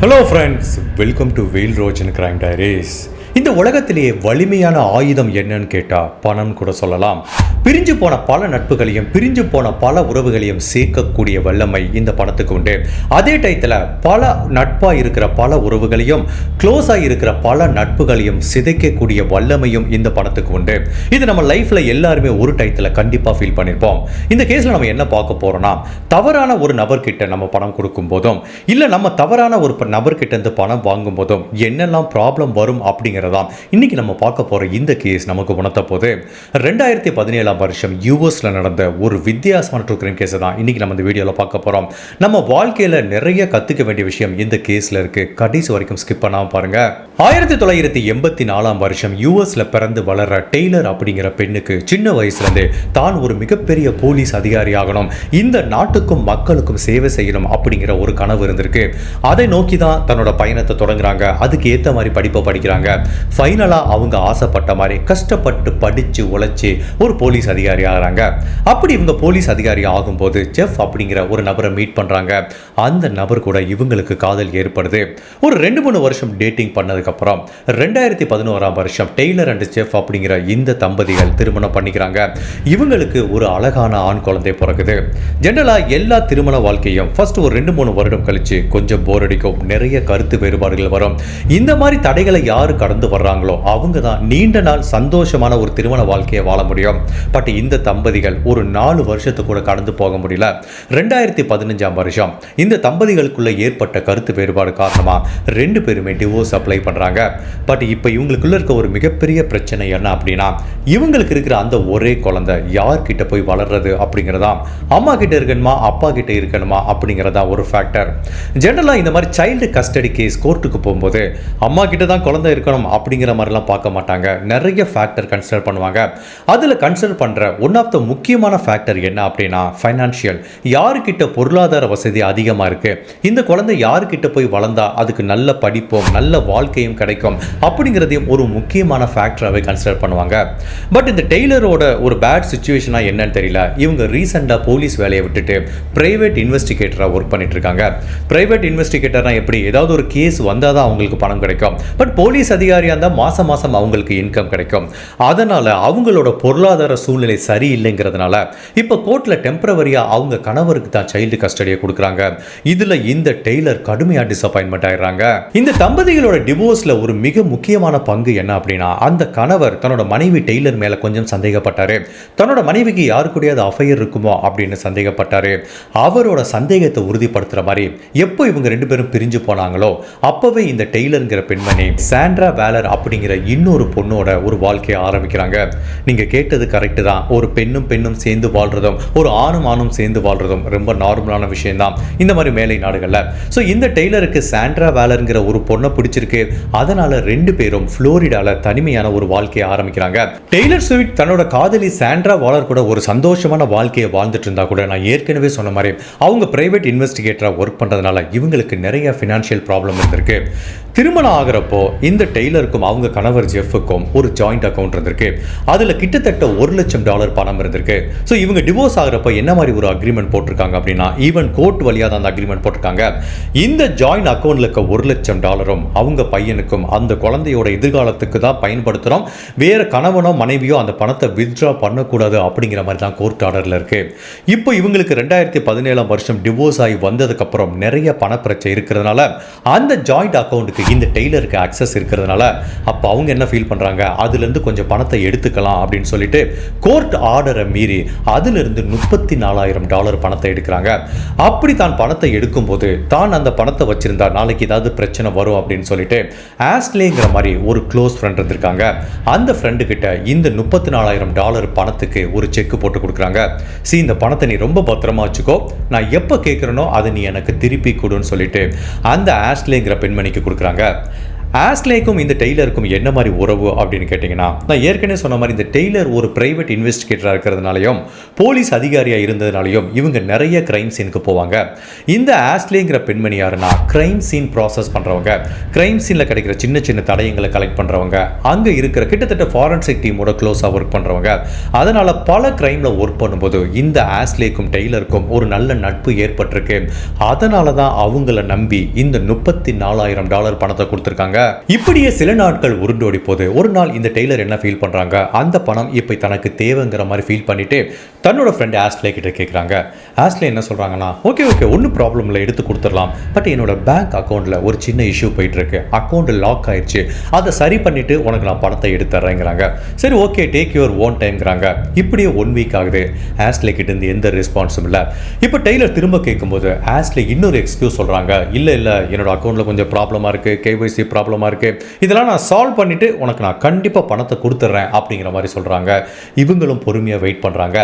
Hello friends welcome to வெயில் Rojan crime diaries இந்த உலகத்திலேயே வலிமையான ஆயுதம் என்னன்னு கேட்டால் பணம் கூட சொல்லலாம். பிரிஞ்சு போன பல நட்புகளையும் பிரிஞ்சு போன பல உறவுகளையும் சேர்க்கக்கூடிய வல்லமை இந்த பணத்துக்கு உண்டு. அதே டயத்தில் பல நட்பாக இருக்கிற பல உறவுகளையும் க்ளோஸாக இருக்கிற பல நட்புகளையும் சிதைக்கக்கூடிய வல்லமையும் இந்த பணத்துக்கு உண்டு. இது நம்ம லைஃப்பில் எல்லாருமே ஒரு டயத்தில் கண்டிப்பாக ஃபீல் பண்ணியிருப்போம் இந்த கேஸில் நம்ம என்ன பார்க்க போகிறோம்னா தவறான ஒரு நபர்கிட்ட நம்ம பணம் கொடுக்கும் போதும் இல்லை நம்ம தவறான ஒரு நபர்கிட்ட இருந்து பணம் வாங்கும் போதும் என்னெல்லாம் ப்ராப்ளம் வரும் அப்படிங்கிற அப்படிங்கிறதாம் இன்னைக்கு நம்ம பார்க்க போகிற இந்த கேஸ் நமக்கு உணர்த்த போது ரெண்டாயிரத்தி பதினேழாம் வருஷம் யூஎஸ்ல நடந்த ஒரு வித்தியாசமான ட்ரூ கிரைம் கேஸை தான் இன்னைக்கு நம்ம இந்த வீடியோவில் பார்க்க போகிறோம் நம்ம வாழ்க்கையில் நிறைய கற்றுக்க வேண்டிய விஷயம் இந்த கேஸில் இருக்கு. கடைசி வரைக்கும் ஸ்கிப் பண்ணாமல் பாருங்க. ஆயிரத்தி தொள்ளாயிரத்தி எண்பத்தி நாலாம் வருஷம் யூஎஸ்ல பிறந்து வளர டெய்லர் அப்படிங்கிற பெண்ணுக்கு சின்ன வயசுலேருந்தே தான் ஒரு மிகப்பெரிய போலீஸ் அதிகாரி ஆகணும். இந்த நாட்டுக்கும் மக்களுக்கும் சேவை செய்யணும் அப்படிங்கிற ஒரு கனவு இருந்திருக்கு. அதை நோக்கி தான் தன்னோட பயணத்தை தொடங்குறாங்க. அதுக்கு ஏற்ற மாதிரி படிப்பை படிக்கிறாங்க. ஃபைனலாக அவங்க ஆசைப்பட்ட மாதிரி கஷ்டப்பட்டு படித்து உழைச்சி ஒரு போலீஸ் அதிகாரி ஆகிறாங்க. அப்படி இவங்க போலீஸ் அதிகாரி ஆகும்போது ஜெஃப் அப்படிங்கிற ஒரு நபரை மீட் பண்ணுறாங்க அந்த நபர் கூட இவங்களுக்கு காதல் ஏற்படுது. ஒரு ரெண்டு மூணு வருஷம் டேட்டிங் பண்ணதுக்கப்புறம் ரெண்டாயிரத்தி பதினோராம் வருஷம் டெய்லர் அண்ட் ஜெஃப் அப்படிங்கிற இந்த தம்பதிகள் திருமணம் பண்ணிக்கிறாங்க. இவங்களுக்கு ஒரு அழகான ஆண் குழந்தை பிறகுது ஜென்ரலாக எல்லா திருமண வாழ்க்கையும் ஃபர்ஸ்ட் ஒரு ரெண்டு மூணு வருடம் கழித்து கொஞ்சம் போர் அடிக்கும். நிறைய கருத்து வேறுபாடுகள் வரும். இந்த மாதிரி தடைகளை யார் கடந்து வர்றாங்களோ அவங்க தான் நீண்ட நாள் சந்தோஷமான ஒரு திருமண வாழ்க்கையை வாழ முடியும். பட் இந்த தம்பதிகள் ஒரு நாலு வருஷத்துக்கு கூட கடந்து போக முடியல. ரெண்டாயிரத்தி பதினஞ்சாம் வருஷம். இந்த தம்பதிகளுக்குள்ள ஏற்பட்ட கருத்து வேறுபாடு காரணமா ரெண்டு பேருமே டிவோர்ஸ் அப்ளை பண்றாங்க. பட் இப்போ இவங்களுக்குள்ள இருக்க ஒரு மிகப்பெரிய பிரச்சனை என்ன அப்படின்னா இவங்களுக்கு இருக்கிற அந்த ஒரே குழந்தை யார்கிட்ட போய் வளர்றது அப்படிங்கிறதா அம்மா கிட்ட இருக்கணுமா அப்பா கிட்ட இருக்கணுமா அப்படிங்கிறதா ஒரு ஃபேக்டர் ஜென்ரலாக இந்த மாதிரி சைல்டு கஸ்டடி கேஸ் கோர்ட்டுக்கு போகும்போது அம்மா கிட்ட தான் குழந்தை இருக்கணும் அப்படிங்கிற மாதிரிலாம் பார்க்க மாட்டாங்க. நிறைய ஃபேக்டர் கன்சிடர் பண்ணுவாங்க. அதில் கன்சிடர் பண்ணுற ஒன் ஆஃப் த முக்கியமான ஃபேக்டர் என்ன அப்படின்னா ஃபைனான்ஷியல் யாருக்கிட்ட பொருளாதார வசதி அதிகமாக இருக்குது இந்த குழந்தை யாருக்கிட்ட போய் வளர்ந்தா அதுக்கு நல்ல படிப்பும் நல்ல வாழ்க்கையும் கிடைக்கும்? அப்படிங்கிறதையும் ஒரு முக்கியமான ஃபேக்டராகவே கன்சிடர் பண்ணுவாங்க. பட் இந்த டெய்லரோட ஒரு பேட் சுச்சுவேஷனாக என்னன்னு தெரியல. இவங்க ரீசெண்டாக போலீஸ் வேலையை விட்டுட்டு ப்ரைவேட் இன்வெஸ்டிகேட்டராக ஒர்க் பண்ணிட்டு இருக்காங்க. ப்ரைவேட் இன்வெஸ்டிகேட்டர்னா எப்படி? ஏதாவது ஒரு கேஸ் வந்தால் தான் அவங்களுக்கு பணம் கிடைக்கும். பட் போலீஸ் அதிகாரி அதிகாரியாக இருந்தால் மாதம் மாதம் அவங்களுக்கு இன்கம் கிடைக்கும். அதனால் அவங்களோட பொருளாதார சூழ்நிலை சரியில்லைங்கிறதுனால இப்போ கோர்ட்டில் டெம்பரவரியாக அவங்க கணவருக்கு தான் சைல்டு கஸ்டடியை கொடுக்குறாங்க. இதில் இந்த டெய்லர் கடுமையாக டிசப்பாயின்மெண்ட் ஆயிடுறாங்க. இந்த தம்பதிகளோட டிவோர்ஸில் ஒரு மிக முக்கியமான பங்கு என்ன அப்படின்னா அந்த கணவர் தன்னோட மனைவி டெய்லர் மேலே கொஞ்சம் சந்தேகப்பட்டார். தன்னோட மனைவிக்கு யாரு கூடயாவது அஃபையர் இருக்குமோ அப்படின்னு சந்தேகப்பட்டார். அவரோட சந்தேகத்தை உறுதிப்படுத்துகிற மாதிரி எப்போ இவங்க ரெண்டு பேரும் பிரிஞ்சு போனாங்களோ அப்போவே இந்த டெய்லருங்கிற பெண்மணி சாண்ட்ரா டேலர் அப்படிங்கிற இன்னொரு பொண்ணோட ஒரு வாழ்க்கையை ஆரம்பிக்கிறாங்க. நீங்க கேட்டது கரெக்டு தான். ஒரு பெண்ணும் பெண்ணும் சேர்ந்து வாழ்றதும் ஒரு ஆணும் ஆணும் சேர்ந்து வாழ்றதும் ரொம்ப நார்மலான விஷயம்தான். இந்த மாதிரி மேலை நாடுகளில். ஸோ இந்த டெய்லருக்கு சாண்ட்ரா வேலருங்கிற ஒரு பொண்ணை பிடிச்சிருக்கு. அதனால ரெண்டு பேரும் ஃப்ளோரிடால தனிமையான ஒரு வாழ்க்கையை ஆரம்பிக்கிறாங்க. டெய்லர் ஸ்விஃப்ட் தன்னோட காதலி சாண்ட்ரா வாலர் கூட ஒரு சந்தோஷமான வாழ்க்கையை வாழ்ந்துட்டு இருந்தா கூட நான் ஏற்கனவே சொன்ன மாதிரி அவங்க பிரைவேட் இன்வெஸ்டிகேட்டராக ஒர்க் பண்ணுறதுனால இவங்களுக்கு நிறைய ஃபினான்ஷியல் ப்ராப்ளம் இருந்திருக்கு. திருமணம் ஆகிறப்போ இந்த டெய்லர் டெய்லருக்கும் அவங்க கணவர் ஜெஃபுக்கும் ஒரு ஜாயிண்ட் அக்கௌண்ட் இருந்திருக்கு. அதில் கிட்டத்தட்ட ஒரு லட்சம் டாலர் பணம் இருந்திருக்கு. ஸோ இவங்க டிவோர்ஸ் ஆகிறப்ப என்ன மாதிரி ஒரு அக்ரிமெண்ட் போட்டிருக்காங்க அப்படின்னா ஈவன் கோர்ட் வழியாக தான் அந்த அக்ரிமெண்ட் போட்டிருக்காங்க. இந்த ஜாயிண்ட் அக்கௌண்ட்ல இருக்க ஒரு லட்சம் டாலரும் அவங்க பையனுக்கும் அந்த குழந்தையோட எதிர்காலத்துக்கு தான் பயன்படுத்துகிறோம் வேறு கணவனோ மனைவியோ அந்த பணத்தை வித்ட்ரா பண்ணக்கூடாது அப்படிங்கிற மாதிரி தான் கோர்ட் ஆர்டரில் இருக்குது இப்போ இவங்களுக்கு ரெண்டாயிரத்தி பதினேழாம் வருஷம் டிவோர்ஸ் ஆகி வந்ததுக்கப்புறம் நிறைய பணப்பிரச்சனை இருக்கிறதுனால அந்த ஜாயிண்ட் அக்கௌண்ட்டுக்கு இந்த டெய்லருக்கு அக்சஸ் இருக்கிறதுனால அப்போ அவங்க என்ன ஃபீல் பண்ணுறாங்க அதுலேருந்து கொஞ்சம் பணத்தை எடுத்துக்கலாம் அப்படின்னு சொல்லிட்டு கோர்ட் ஆர்டரை மீறி அதிலிருந்து முப்பத்தி நாலாயிரம் டாலர் பணத்தை எடுக்கிறாங்க. அப்படி தான் பணத்தை எடுக்கும்போது தான் அந்த பணத்தை வச்சிருந்தா நாளைக்கு ஏதாவது பிரச்சனை வரும் அப்படின்னு சொல்லிட்டு ஆஸ்லேங்கிற மாதிரி ஒரு க்ளோஸ் ஃப்ரெண்ட் இருந்திருக்காங்க. அந்த ஃப்ரெண்டு கிட்ட இந்த முப்பத்தி நாலாயிரம் டாலர் பணத்துக்கு ஒரு செக் போட்டு கொடுக்குறாங்க. சி இந்த பணத்தை நீ ரொம்ப பத்திரமா வச்சுக்கோ. நான் எப்போ கேட்குறேனோ அதை நீ எனக்கு திருப்பி கொடுன்னு சொல்லிட்டு அந்த ஆஸ்லேங்கிற பெண்மணிக்கு கொடுக்குறாங்க. ஆஸ்லேக்கும் இந்த டெய்லருக்கும் என்ன மாதிரி உறவு அப்படின்னு கேட்டிங்கன்னா நான் ஏற்கனவே சொன்ன மாதிரி இந்த டெய்லர் ஒரு பிரைவேட் இன்வெஸ்டிகேட்டராக இருக்கிறதுனாலையும் போலீஸ் அதிகாரியாக இருந்ததுனாலையும் இவங்க நிறைய கிரைம் சீனுக்கு போவாங்க. இந்த ஆஸ்லேங்கிற பெண்மணி யாருன்னா கிரைம் சீன் ப்ராசஸ் பண்ணுறவங்க கிரைம் சீனில் கிடைக்கிற சின்ன சின்ன தடயங்களை கலெக்ட் பண்ணுறவங்க அங்கே இருக்கிற கிட்டத்தட்ட ஃபாரன்சிக் டீமோட க்ளோஸாக ஒர்க் பண்ணுறவங்க அதனால் பல கிரைமில் ஒர்க் பண்ணும்போது இந்த ஆஸ்லேக்கும் டெய்லருக்கும் ஒரு நல்ல நட்பு ஏற்பட்டிருக்கு. அதனால தான் அவங்கள நம்பி இந்த முப்பத்தி நாலாயிரம் டாலர் பணத்தை கொடுத்துருக்காங்க. இப்படியே சில நாட்கள் உருண்டோடி போது ஒரு நாள் இந்த டெய்லர் என்ன ஃபீல் பண்ணுறாங்க அந்த பணம் இப்போ தனக்கு தேவைங்கிற மாதிரி ஃபீல் பண்ணிட்டு தன்னோட ஃப்ரெண்ட் ஆஸ்லே கிட்ட கேட்குறாங்க ஆஸ்லே என்ன சொல்றாங்கன்னா ஓகே ஓகே ஒன்றும் ப்ராப்ளம் இல்லை எடுத்து கொடுத்துடலாம். பட் என்னோட பேங்க் அக்கௌண்ட்டில் ஒரு சின்ன இஷ்யூ போயிட்டு இருக்கு அக்கௌண்ட் லாக் ஆயிடுச்சு அதை சரி பண்ணிட்டு உனக்கு நான் பணத்தை எடுத்துறேங்கிறாங்க சரி ஓகே டேக் யுவர் ஓன் டைம்ங்கிறாங்க இப்படியே ஒன் வீக் ஆகுது. ஆஸ்லே கிட்ட இருந்து எந்த ரெஸ்பான்ஸும் இல்லை. இப்போ டெய்லர் திரும்ப கேட்கும்போது ஆஸ்லே இன்னொரு எக்ஸ்கியூஸ் சொல்கிறாங்க இல்லை இல்லை என்னோட அக்கௌண்ட்டில் கொஞ்சம் ப்ராப்ளமாக இருக்கு. கேஒய்சி ப்ராப்ளமாக இருக்குது இதெல்லாம் நான் சால்வ் பண்ணிட்டு உனக்கு நான் கண்டிப்பாக பணத்தை கொடுத்துட்றேன் அப்படிங்கிற மாதிரி சொல்றாங்க. இவங்களும் பொறுமையாக வெயிட் பண்றாங்க.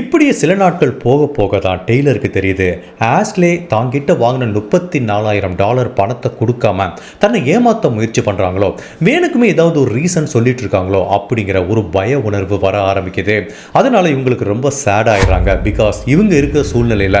இப்படியே சில நாட்கள் போக போக தான் டெய்லருக்கு தெரியுது. ஆஸ்லே தாங்கிட்ட வாங்கின முப்பத்தி நாலாயிரம் டாலர் பணத்தை கொடுக்காம தன்னை ஏமாத்த முயற்சி பண்றாங்களோ? வேணுக்குமே ஏதாவது ஒரு ரீசன் சொல்லிட்டு இருக்காங்களோ? அப்படிங்கிற ஒரு பய உணர்வு வர ஆரம்பிக்குது. அதனால இவங்களுக்கு ரொம்ப சேட் ஆயிடுறாங்க. பிகாஸ் இவங்க இருக்கிற சூழ்நிலையில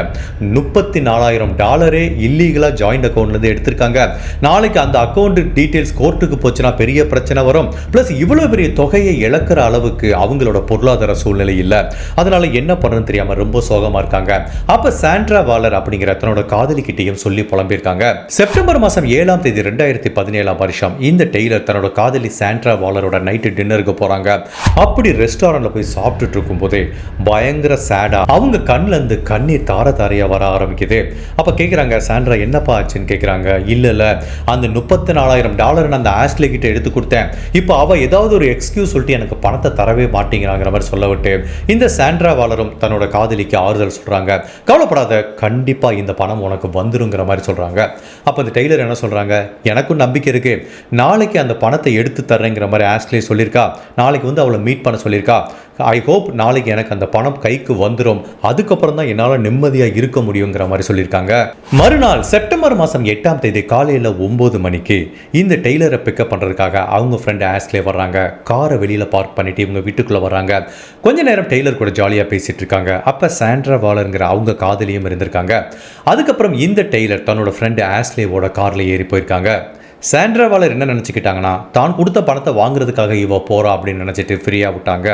முப்பத்தி நாலாயிரம் டாலரே இல்லீகலாக ஜாயிண்ட் அக்கௌண்ட்லேருந்து எடுத்திருக்காங்க. நாளைக்கு அந்த அக்கௌண்ட் டீட்டெயில்ஸ் கோர்ட்டுக்கு போச்சுன்னா பெரிய பிரச்சனை வரும். ப்ளஸ் இவ்வளோ பெரிய தொகையை இழக்கிற அளவுக்கு அவங்களோட பொருளாதார சூழ்நிலை இல்லை. அதனால என்ன பண்ணணும்னு தெரியாமல் ரொம்ப சோகமா இருக்காங்க. அப்போ சாண்ட்ரா வாலர் அப்படிங்கிற தன்னோட காதலிக்கிட்டையும் சொல்லி புலம்பியிருக்காங்க. செப்டம்பர் மாதம் ஏழாம் தேதி ரெண்டாயிரத்தி பதினேழாம் வருஷம் இந்த டெய்லர் தன்னோட காதலி சாண்ட்ரா வாலரோட நைட்டு டின்னருக்கு போறாங்க. அப்படி ரெஸ்டாரண்ட்டில் போய் சாப்பிட்டுட்டு இருக்கும் போதே பயங்கர சேடாக அவங்க கண்ணிலேருந்து கண்ணீர் தார தாரையாக வர ஆரம்பிக்குது. அப்போ கேட்குறாங்க சாண்ட்ரா என்னப்பா ஆச்சுன்னு கேட்குறாங்க இல்லை இல்லை. அந்த முப்பத்தி நாலாயிரம் டாலர் நான் அந்த ஆஸ்ட்லே கிட்ட எடுத்து கொடுத்தேன். இப்போ அவ ஏதாவது ஒரு எக்ஸ்கியூஸ் சொல்லிட்டு எனக்கு பணத்தை தரவே மாட்டேங்கிறாங்கிற மாதிரி சொல்ல விட்டு இந்த சாண்ட்ரா வாலரும் தன்னோட காதலிக்கு ஆறுதல் சொல்றாங்க. கவலைப்படாத கண்டிப்பா இந்த பணம் உனக்கு வந்துருங்கிற மாதிரி சொல்றாங்க. அப்போ அந்த டெய்லர் என்ன சொல்றாங்க? எனக்கும் நம்பிக்கை இருக்கு. நாளைக்கு அந்த பணத்தை எடுத்து தர்றேங்கிற மாதிரி ஆஸ்ட்லே சொல்லியிருக்கா. நாளைக்கு வந்து அவளை மீட் பண்ண சொல்லியிருக்கா. ஐ ஹோப் நாளைக்கு எனக்கு அந்த பணம் கைக்கு வந்துடும் அதுக்கப்புறம் தான் என்னால் நிம்மதியாக இருக்க முடியுங்கிற மாதிரி சொல்லியிருக்காங்க. மறுநாள் செப்டம்பர் மாதம் எட்டாம் தேதி காலையில் ஒம்பது மணிக்கு இந்த டெய்லரை பிக்கப் பண்ணுறதுக்காக அவங்க ஃப்ரெண்டு ஆஸ்லே வர்றாங்க. காரை வெளியில் பார்க் பண்ணிட்டு இவங்க வீட்டுக்குள்ளே வராங்க கொஞ்ச நேரம் டெய்லர் கூட ஜாலியாக பேசிகிட்டு இருக்காங்க. அப்போ சாண்ட்ரா வாலருங்கிற அவங்க காதலியும் இருந்திருக்காங்க. அதுக்கப்புறம் இந்த டெய்லர் தன்னோட ஃப்ரெண்டு ஆஸ்லேவோட காரில் ஏறி போயிருக்காங்க. சாண்ட்ரா வாலர் என்ன நினச்சிக்கிட்டாங்கன்னா தான் கொடுத்த பணத்தை வாங்குறதுக்காக இவ போகிறா அப்படின்னு நினச்சிட்டு ஃப்ரீயாக விட்டாங்க.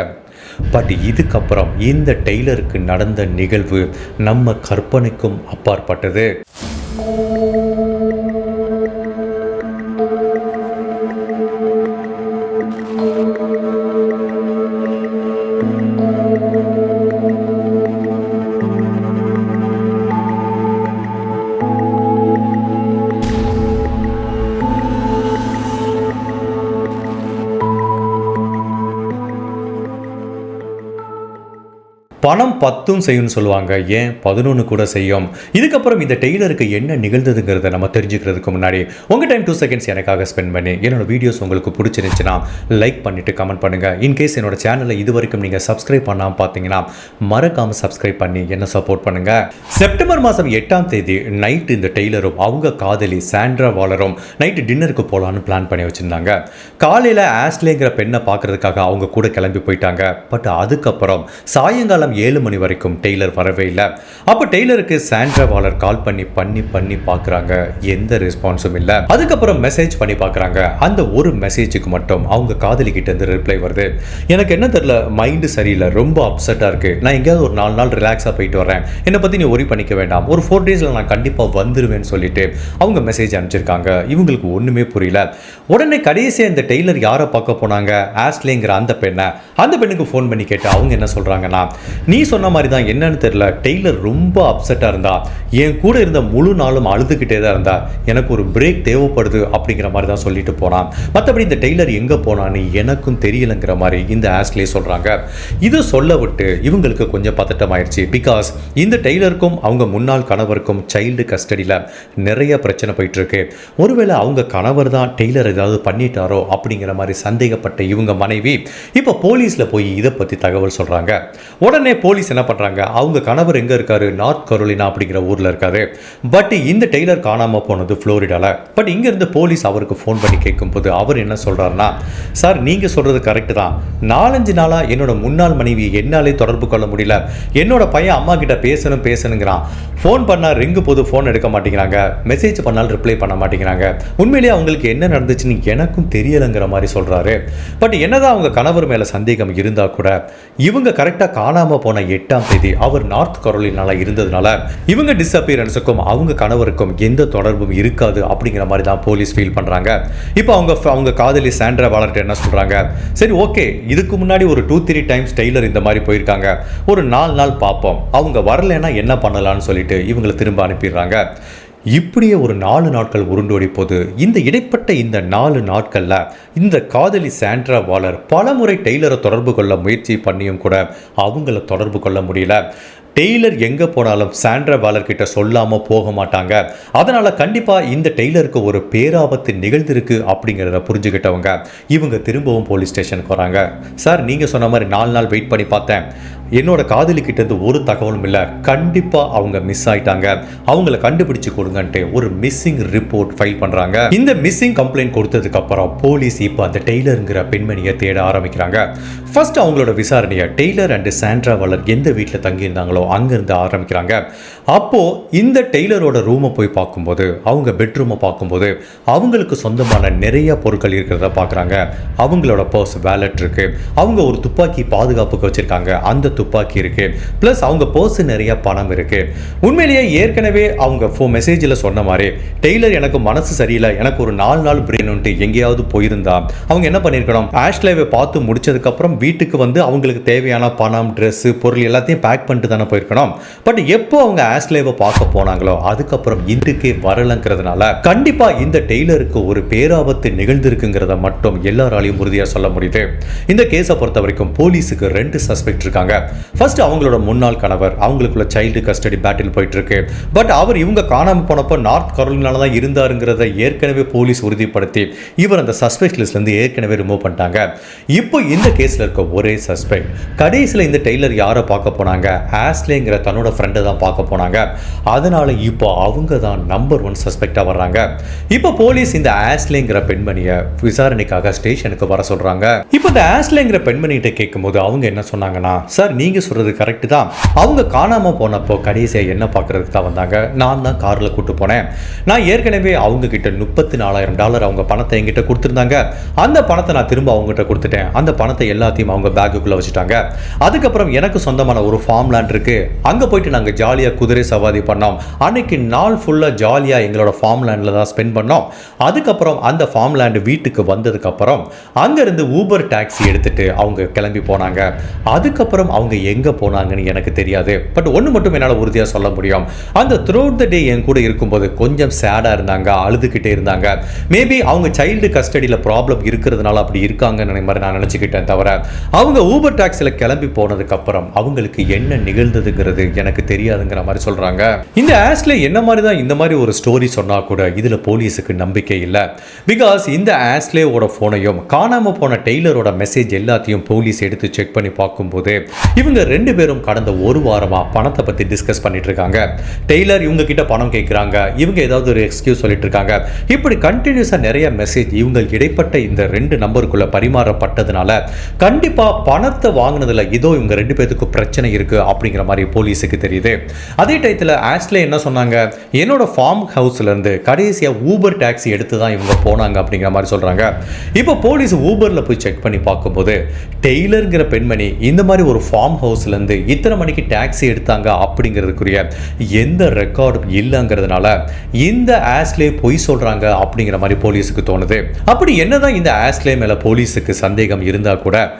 பட் இதுக்கப்புறம் இந்த டெய்லருக்கு நடந்த நிகழ்வு நம்ம கற்பனைக்கும் அப்பாற்பட்டது. பணம் பத்தும் செய்யும்னு சொல்லுவாங்க. ஏன்? பதினொன்று கூட செய்யும். இதுக்கப்புறம் இந்த டெய்லருக்கு என்ன நிகழ்ந்ததுங்கிறத நம்ம தெரிஞ்சுக்கிறதுக்கு முன்னாடி உங்கள் டைம் டூ செகண்ட்ஸ் எனக்காக ஸ்பெண்ட் பண்ணி என்னோட வீடியோஸ் உங்களுக்கு பிடிச்சிருந்துச்சுன்னா லைக் பண்ணிவிட்டு கமெண்ட் பண்ணுங்கள் இன்கேஸ் என்னோட சேனலை இது வரைக்கும் நீங்கள் சப்ஸ்கிரைப் பண்ணாமல் பார்த்தீங்கன்னா மறக்காமல் சப்ஸ்கிரைப் பண்ணி என்ன சப்போர்ட் பண்ணுங்கள் செப்டம்பர் மாதம் எட்டாம் தேதி நைட்டு இந்த டெய்லரும் அவங்க காதலி சாண்ட்ரா வாலரும் நைட்டு டின்னருக்கு போகலான்னு பிளான் பண்ணி வச்சுருந்தாங்க. காலையில் ஆஸ்லேங்கிற பெண்ணை பார்க்கறதுக்காக அவங்க கூட கிளம்பி போயிட்டாங்க. பட் அதுக்கப்புறம் சாயங்காலம் ஏழு மணி வரைக்கும் டெய்லர் வரவே இல்லை. அப்போ டெய்லருக்கு சாண்ட்ரா வாலர் கால் பண்ணி பண்ணி பண்ணி பார்க்குறாங்க எந்த ரெஸ்பான்ஸும் இல்லை. அதுக்கப்புறம் மெசேஜ் பண்ணி பார்க்குறாங்க அந்த ஒரு மெசேஜுக்கு மட்டும் அவங்க காதலி கிட்ட இருந்து ரிப்ளை வருது. எனக்கு என்ன தெரியல மைண்டு சரியில்லை. ரொம்ப அப்செட்டாக இருக்கு. நான் எங்கேயாவது ஒரு நாலு நாள் ரிலாக்ஸாக போயிட்டு வரேன். என்னை பற்றி நீ ஒரி பண்ணிக்க வேண்டாம். ஒரு ஃபோர் டேஸில் நான் கண்டிப்பாக வந்துடுவேன்னு சொல்லிட்டு அவங்க மெசேஜ் அனுப்பிச்சிருக்காங்க. இவங்களுக்கு ஒன்றுமே புரியல. உடனே கடைசியாக இந்த டெய்லர் யாரை பார்க்க போனாங்க? ஆஸ்லேங்கிற அந்த பெண்ணை. அந்த பெண்ணுக்கு ஃபோன் பண்ணி கேட்டு அவங்க என்ன சொல்கிறாங்கன்னா நீ சொன்ன மாதிரி தான் என்னன்னு தெரியல. டெய்லர் ரொம்ப அப்செட்டாக இருந்தா. என் கூட இருந்த முழு நாளும் அழுதுகிட்டே தான் இருந்தா. எனக்கு ஒரு பிரேக் தேவைப்படுது அப்படிங்கிற மாதிரி தான் சொல்லிட்டு போனான். மற்றபடி இந்த டெய்லர் எங்கே போனான்னு எனக்கும் தெரியலங்கிற மாதிரி இந்த ஆஸ்லே சொல்கிறாங்க இது சொல்ல விட்டு இவங்களுக்கு கொஞ்சம் பதட்டம் ஆயிடுச்சு. பிகாஸ் இந்த டெய்லருக்கும் அவங்க முன்னாள் கணவருக்கும் சைல்டு கஸ்டடியில் நிறைய பிரச்சனை போயிட்டுருக்கு. ஒருவேளை அவங்க கணவர் தான் டெய்லர் ஏதாவது பண்ணிட்டாரோ அப்படிங்கிற மாதிரி சந்தேகப்பட்ட இவங்க மனைவி இப்போ போலீஸில் போய் இதை பற்றி தகவல் சொல்கிறாங்க உடனே போலீஸ் என்ன பண்ணுறாங்க அவங்க கணவர் எங்கே இருக்காரு? நார்த் கரோலினா அப்படிங்கிற ஊரில் இருக்காரு. பட் இந்த டெய்லர் காணாமல் போனது ஃப்ளோரிடாவில் பட் இங்கேருந்து போலீஸ் அவருக்கு ஃபோன் பண்ணி கேட்கும்போது அவர் என்ன சொல்கிறாருன்னா சார் நீங்கள் சொல்கிறது கரெக்டு தான். நாலஞ்சு நாளாக என்னோட முன்னாள் மனைவி என்னாலே தொடர்பு கொள்ள முடியல. என்னோட பையன் அம்மா கிட்ட பேசணும் பேசணுங்கிறான். ஃபோன் பண்ணால் ரிங்கு போது ஃபோன் எடுக்க மாட்டேங்கிறாங்க. மெசேஜ் பண்ணாலும் ரிப்ளை பண்ண மாட்டேங்கிறாங்க. உண்மையிலேயே அவங்களுக்கு என்ன நடந்துச்சுன்னு எனக்கும் தெரியலைங்கிற மாதிரி சொல்கிறாரு பட் என்னதான் அவங்க கணவர் மேலே சந்தேகம் இருந்தால் கூட இவங்க கரெக்டாக காணாமல் போன எட்டாம் தேதி அவர் நார்த் கரோலினால இருந்ததுனால இவங்க டிஸ்அப்பியரன்ஸுக்கும் அவங்க கணவருக்கும் எந்த தொடர்பும் இருக்காது அப்படிங்கிற மாதிரி தான் போலீஸ் ஃபீல் பண்ணுறாங்க இப்போ அவங்க அவங்க காதலி சாண்ட்ரா வாலர்ட் என்ன சொல்கிறாங்க சரி ஓகே இதுக்கு முன்னாடி ஒரு டூ த்ரீ டைம்ஸ் டெய்லர் இந்த மாதிரி போயிருக்காங்க. ஒரு நாலு நாள் பார்ப்போம். அவங்க வரலைன்னா என்ன பண்ணலாம்னு சொல்லிட்டு இவங்களை திரும்ப அனுப்பிடுறாங்க. இப்படியே ஒரு நாலு நாட்கள் உருண்டோடி போது இந்த இடைப்பட்ட இந்த நாலு நாட்களில் இந்த காதலி சாண்ட்ரா வாலர் பலமுறை டெய்லரை தொடர்பு கொள்ள முயற்சி பண்ணியும் கூட அவங்கள தொடர்பு கொள்ள முடியல. டெய்லர் எங்கே போனாலும் சாண்ட்ரா வாலர்கிட்ட சொல்லாமல் போக மாட்டாங்க. அதனால் கண்டிப்பாக இந்த டெய்லருக்கு ஒரு பேராபத்து நிகழ்ந்திருக்கு அப்படிங்கிறத புரிஞ்சுக்கிட்டவங்க. இவங்க திரும்பவும் போலீஸ் ஸ்டேஷனுக்கு வராங்க. சார் நீங்கள் சொன்ன மாதிரி நாலு நாள் வெயிட் பண்ணி பார்த்தேன். என்னோட காதலி கிட்ட ஒரு தகவலும் இல்லை. கண்டிப்பாக அவங்க மிஸ் ஆயிட்டாங்க. அவங்கள கண்டுபிடிச்சு கொடுங்கன்ட்டு ஒரு மிஸ்ஸிங் ரிப்போர்ட் ஃபைல் பண்ணுறாங்க இந்த மிஸ்ஸிங் கம்ப்ளைண்ட் கொடுத்ததுக்கு அப்புறம் போலீஸ் இப்போ அந்த டெய்லருங்கிற பெண்மணியை தேட ஆரம்பிக்கிறாங்க. ஃபர்ஸ்ட் அவங்களோட விசாரணையை டெய்லர் அண்ட் சாண்ட்ரா வாலர் எந்த வீட்டில் தங்கியிருந்தாங்களோ அங்கேருந்து ஆரம்பிக்கிறாங்க. அப்போது இந்த டெய்லரோட ரூமை போய் பார்க்கும்போது அவங்க பெட்ரூமை பார்க்கும்போது அவங்களுக்கு சொந்தமான நிறைய பொருட்கள் இருக்கிறத பார்க்குறாங்க. அவங்களோட பர்ஸ் வேலட் இருக்குது அவங்க ஒரு துப்பாக்கி பாதுகாப்புக்கு வச்சுருக்காங்க. அந்த துப்பாக்கி இருக்குது ப்ளஸ் அவங்க பர்ஸ் நிறைய பணம் இருக்குது உண்மையிலேயே ஏற்கனவே அவங்க ஃபோ மெசேஜில் சொன்ன மாதிரி டெய்லர் எனக்கு மனசு சரியில்லை எனக்கு ஒரு நாலு நாள் பிரெயின்ட்டு எங்கேயாவது போயிருந்தா அவங்க என்ன பண்ணியிருக்கணும்? ஆஷ்லேவை பார்த்து முடிச்சதுக்கப்புறம் வீட்டுக்கு வந்து அவங்களுக்கு தேவையான பணம் ட்ரெஸ்ஸு பொருள் எல்லாத்தையும் பேக் பண்ணிட்டு தானே போயிருக்கணும். பட் எப்போ அவங்க ஆஸ்லேவை பார்க்க போனாங்களோ அதுக்கப்புறம் இந்துக்கே வரலங்கிறதுனால கண்டிப்பாக இந்த டெய்லருக்கு ஒரு பேராபத்து நிகழ்ந்திருக்குங்கிறத மட்டும் எல்லாராலையும் உறுதியாக சொல்ல முடியுது. இந்த கேஸை பொறுத்த வரைக்கும் போலீஸுக்கு ரெண்டு சஸ்பெக்ட் இருக்காங்க. ஃபர்ஸ்ட் அவங்களோட முன்னாள் கணவர் அவங்களுக்குள்ள சைல்டு கஸ்டடி பேட்டில் போயிட்டு இருக்கு பட் அவர் இவங்க காணாமல் போனப்போ நார்த் கரோலினால தான் இருந்தாருங்கிறத ஏற்கனவே போலீஸ் உறுதிப்படுத்தி இவர் அந்த சஸ்பெக்ட் லிஸ்ட்லேருந்து ஏற்கனவே ரிமூவ் பண்ணிட்டாங்க. இப்போ இந்த கேஸில் இருக்க ஒரே சஸ்பெக்ட் கடைசியில் இந்த டெய்லர் யாரை பார்க்க போனாங்க? ஆஸ்லேங்கிற தன்னோட ஃப்ரெண்டை தான் பார்க்க போனாங்க. அதனால இப்போ அவங்க தான் நம்பர் ஒன் சஸ்பெக்டாக வர்றாங்க. இப்போ போலீஸ் இந்த ஆஸ்லேங்கிற பெண்மணியை விசாரணைக்காக ஸ்டேஷனுக்கு வர சொல்றாங்க. இப்போ இந்த ஆஸ்லேங்கிற பெண்மணிகிட்ட கேட்கும்போது அவங்க என்ன சொன்னாங்கன்னா சார் நீங்க சொல்றது கரெக்ட் தான். அவங்க காணாம போனப்போ கடைசியாக என்ன பார்க்குறதுக்கு தான் வந்தாங்க? நான் தான் காரில் கூட்டு போனேன். நான் ஏற்கனவே அவங்க கிட்ட முப்பத்தி நாலாயிரம் டாலர் அவங்க பணத்தை என்கிட்ட கொடுத்துருந்தாங்க. அந்த பணத்தை நான் திரும்ப அவங்ககிட்ட கொடுத்துட்டேன். அந்த பணத்தை எல்லாத்தையும் அவங்க பேக்குக்குள்ளே வச்சுட்டாங்க. அதுக்கப்புறம் எனக்கு சொந்தமான ஒரு ஃபார்ம் லேண்ட் இருக்கு. அங்கே போயிட்டு நாங்கள் ஜாலியாக குதிரை சவாரி பண்ணோம். அன்னைக்கு நாள் ஃபுல்லாக ஜாலியாக எங்களோட ஃபார்ம் லேண்டில் தான் ஸ்பெண்ட் பண்ணோம். அதுக்கப்புறம் அந்த ஃபார்ம் லேண்டு வீட்டுக்கு வந்ததுக்கப்புறம் அங்கேருந்து ஊபர் டாக்ஸி எடுத்துட்டு அவங்க கிளம்பி போனாங்க. அதுக்கப்புறம் அவங்க எங்கே போனாங்கன்னு எனக்கு தெரியாது. பட் ஒன்று மட்டும் என்னால் உறுதியாக சொல்ல முடியும். அந்த த்ரூ த டே என் கூட இருக்கும்போது கொஞ்சம் சேடாக இருந்தாங்க அழுதுகிட்டே இருந்தாங்க. மேபி அவங்க சைல்டு கஸ்டடியில் ப்ராப்ளம் இருக்கிறதுனால அப்படி இருக்காங்கன்னு மாதிரி நான் நினச்சிக்கிட்டேன் தவிர அவங்க ஊபர் டாக்ஸியில் கிளம்பி போனதுக்கப்புறம் அவங்களுக்கு என்ன நிகழ்ந்ததுங்கிறது எனக்கு தெரியாதுங்கிற மாதிரி சொல்கிறாங்க இந்த ஆஸ்ல என்ன மாதிரி தான் இந்த மாதிரி ஒரு ஸ்டோரி சொன்னால் கூட இதில் போலீஸுக்கு நம்பிக்கை இல்லை. பிகாஸ் இந்த ஆஸ்லேவோட ஃபோனையும் காணாமல் போன டெய்லரோட மெசேஜ் எல்லாத்தையும் போலீஸ் எடுத்து செக் பண்ணி பார்க்கும்போது இவங்க ரெண்டு பேரும் கடந்த ஒரு வாரமாக பணத்தை பற்றி டிஸ்கஸ் பண்ணிட்டு இருக்காங்க டெய்லர் இவங்க கிட்ட பணம் கேட்குறாங்க இவங்க ஏதாவது ஒரு எக்ஸ்கியூஸ் சொல்லிட்டு இருக்காங்க இப்படி கண்டினியூஸாக நிறைய மெசேஜ் இவங்க இடைப்பட்ட இந்த ரெண்டு நம்பருக்குள்ள பரிமாறப்பட்டதுனால கண்டிப்பாக பணத்தை வாங்கினதுல இதோ இவங்க ரெண்டு பேர்த்துக்கு பிரச்சனை இருக்கு அப்படிங்கிற மாதிரி போலீஸுக்கு தெரியுது. அதே டயத்தில் ஆஷ்லே என்ன சொன்னாங்க? என்னோட ஃபார்ம் ஹவுஸ்லேருந்து கடைசியாக ஊபர் டாக்ஸி எடுத்து தான் இவங்க போனாங்க அப்படிங்கிற மாதிரி சொல்கிறாங்க இப்போ போலீஸ் ஊபரில் போய் செக் பண்ணி பார்க்கும்போது டெய்லருங்கிற பெண்மணி இந்த மாதிரி ஒரு ஃபார்ம் ஹவுஸ்ல இருந்து இத்தனை மணிக்கு டாக்ஸி எடுத்தாங்க அப்படிங்கிறதுக்குரிய எந்த ரெக்கார்டும் இல்லைங்கிறதுனால இந்த ஆஸ்லே பொய் சொல்கிறாங்க அப்படிங்கிற மாதிரி போலீஸுக்கு தோணுது. அப்படி என்னதான் இந்த ஆஸ்லே மேலே போலீஸுக்கு சந்தேகம் இருந்தால் கூட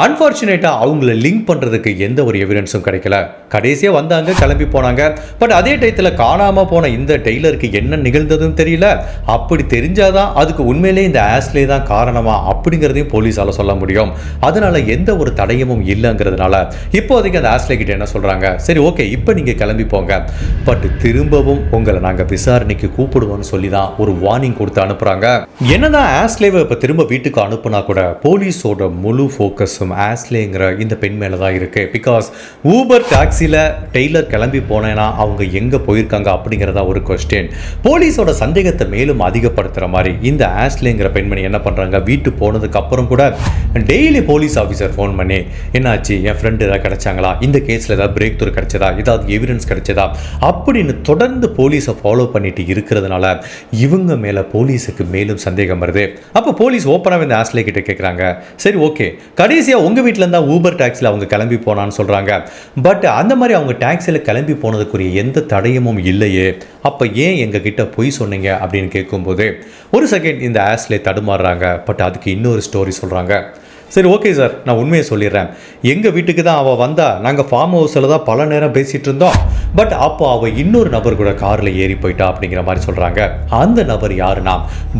அன்ஃபார்ச்சுனேட்டாக அவங்கள லிங்க் பண்ணுறதுக்கு எந்த ஒரு எவிடன்ஸும் கிடைக்கல. கடைசியாக வந்தாங்க கிளம்பி போனாங்க. பட் அதே டயத்தில் காணாமல் போன இந்த டெய்லருக்கு என்ன நிகழ்ந்ததுன்னு தெரியல. அப்படி தெரிஞ்சாதான் அதுக்கு உண்மையிலே இந்த ஆஸ்லே தான் காரணமா அப்படிங்கிறதையும் போலீஸால் சொல்ல முடியும். அதனால் எந்த ஒரு தடயமும் இல்லைங்கிறதுனால இப்போதைக்கு அந்த ஆஸ்லே கிட்ட என்ன சொல்கிறாங்க சரி ஓகே இப்போ நீங்கள் கிளம்பி போங்க. பட் திரும்பவும் உங்களை நாங்கள் விசாரணைக்கு கூப்பிடுவோம்னு சொல்லி தான் ஒரு வார்னிங் கொடுத்து அனுப்புகிறாங்க என்னதான் ஆஸ்லேவை இப்போ திரும்ப வீட்டுக்கு அனுப்புனா கூட போலீஸோட முழு ஃபோக்கஸ் ஃபோக்கஸும் ஆஸ்லேங்கிற இந்த பெண் மேலே தான் இருக்குது பிகாஸ் ஊபர் டாக்ஸியில் டெய்லர் கிளம்பி போனேன்னா அவங்க எங்கே போயிருக்காங்க அப்படிங்கிறதா ஒரு கொஸ்டின் போலீஸோட சந்தேகத்தை மேலும் அதிகப்படுத்துகிற மாதிரி இந்த ஆஸ்லேங்கிற பெண்மணி என்ன பண்ணுறாங்க வீட்டு போனதுக்கு அப்புறம் கூட டெய்லி போலீஸ் ஆஃபீஸர் ஃபோன் பண்ணி என்னாச்சு? என் ஃப்ரெண்டு ஏதாவது கிடைச்சாங்களா? இந்த கேஸில் ஏதாவது பிரேக் த்ரூ கிடைச்சதா? ஏதாவது எவிடன்ஸ் கிடைச்சதா? அப்படின்னு தொடர்ந்து போலீஸை ஃபாலோ பண்ணிட்டு இருக்கிறதுனால இவங்க மேலே போலீஸுக்கு மேலும் சந்தேகம் வருது. அப்போ போலீஸ் ஓப்பனாக இந்த ஆஸ்லே கிட்ட கேட்குறாங்க சரி ஓகே கடைசி கடைசியாக உங்கள் வீட்டில் இருந்தால் ஊபர் டாக்ஸியில் அவங்க கிளம்பி போனான்னு சொல்கிறாங்க பட் அந்த மாதிரி அவங்க டாக்ஸியில் கிளம்பி போனதுக்குரிய எந்த தடயமும் இல்லையே. அப்போ ஏன் எங்கள் கிட்ட பொய் சொன்னீங்க அப்படின்னு கேட்கும்போது ஒரு செகண்ட் இந்த ஆஸ்லே தடுமாறுறாங்க. பட் அதுக்கு இன்னொரு ஸ்டோரி சொல்கிறாங்க சரி ஓகே சார் நான் உண்மையை சொல்லிடுறேன். எங்கள் வீட்டுக்கு தான் அவள் வந்தா நாங்கள் ஃபார்ம் ஹவுஸில் தான் பல நேரம் பேசிகிட்டு இருந்தோம். பட் அப்போ அவள் இன்னொரு நபர் கூட காரில் ஏறி போயிட்டா அப்படிங்கிற மாதிரி சொல்கிறாங்க அந்த நபர் யாருன்னா